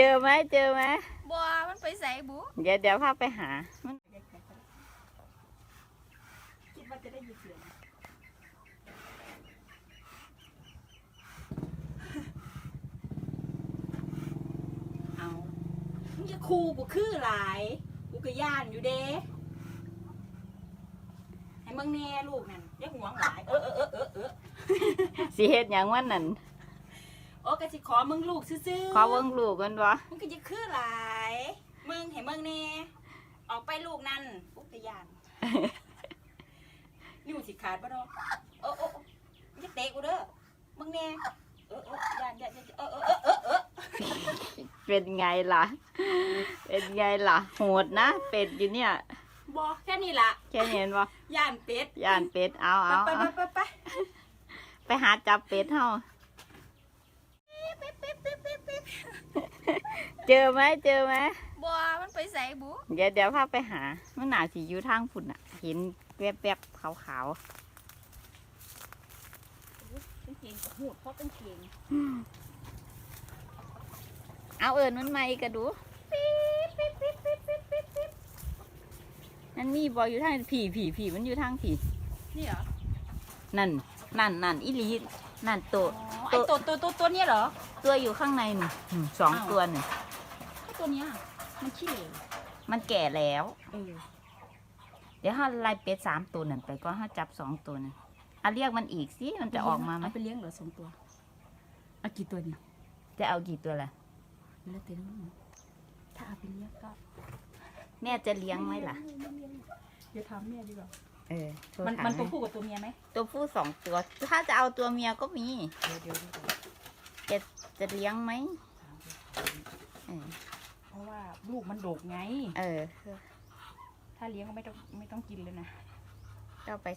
จอไหมเจอไหมบัวมันไปใส่บุเดี๋ยวเดี๋ยวพาไปหา มันคิดว่าจะได้ยินเสียงเอามึงจะคูกูคือหลายกูก็ย่านอยู่เด้ให้มึงแน่ลูกนั่นอย่าห่วงหลาย เออเออเออเออเออสิเฮ็ดหยังวันนั้น โอ้กะสิขอมึงลูกซื่อๆขอเบิ่งลูกกันบ่มึงก็จะคือหลายมึงให้มึงแน่ออกไปลูกนั่นปุ๊บจะย่านนิ้วสิขาดบ่เนาะโอ้โอ้โอ้มึงจะเตะกูเด้อมึงแน่เออเออย่านย่านย่านเออเออเออเออเออเป็นไงล่ะ เป็นไงล่ะ โหดนะ เป็ดอยู่เนี่ยบอแค่นี้ล่ะแค่เห็นบ่ย่านเป็ดย่านเป็ดเอาเอาไปไปเอาไปไปไปหาจับเป็ดเฮา เจอไหมเจอไหมบัวมันไปใส่บุเดี๋ยวเดี๋ยวพาไปหา มันหนาสิอยู่ทางฝุ่นอะ เห็นแวบๆขาวเป็นเกงกับหูดเพราะเป็นเกงๆเอาเอิญมันมาอีกกระดูนั่นมีบอยอยู่ทางผีผีผีมันอยู่ทางผีนี่เหรอ นั่น นั่นนั่นอีหลีนั่นตัวอ๋อไอตัวตัวตัวตัวเนี้ยเหรอ ตัวอยู่ข้างในนี่อืมสองอ้าวตัวนี่ไอ ตัวเนี้ยมันขี้เหร่มันแก่แล้ว เออเดี๋ยวห้าไล่เป็ดสามตัวนั่นไปก็ห้าจับสองตัวนั่นอะเรียกมันอีกสิมันจะออกมาไหมเไปเลี้ยงเหรอสองตัวเอากี่ตัวนี่จะเอากี่ตัวล่ะ แล้วแต่น้องถ้าเอาไปเลี้ยงก็แม่จะเลี้ยงไหมล่ะเดี๋ยวถามแม่ดีกว่าเออโทรมันถามันแตัวผู้กับตัวเมียไหมตัวผู้สองตัว ถ้าจะเอาตัวเมียก็มี เดี๋ยวเดี๋ยวดูก่อนจะเลี้ยงไหมเออ เพราะว่าลูกมันโดกไง เออ ถ้าเลี้ยงก็ไม่ต้องไม่ต้องกินเลยนะ เราไป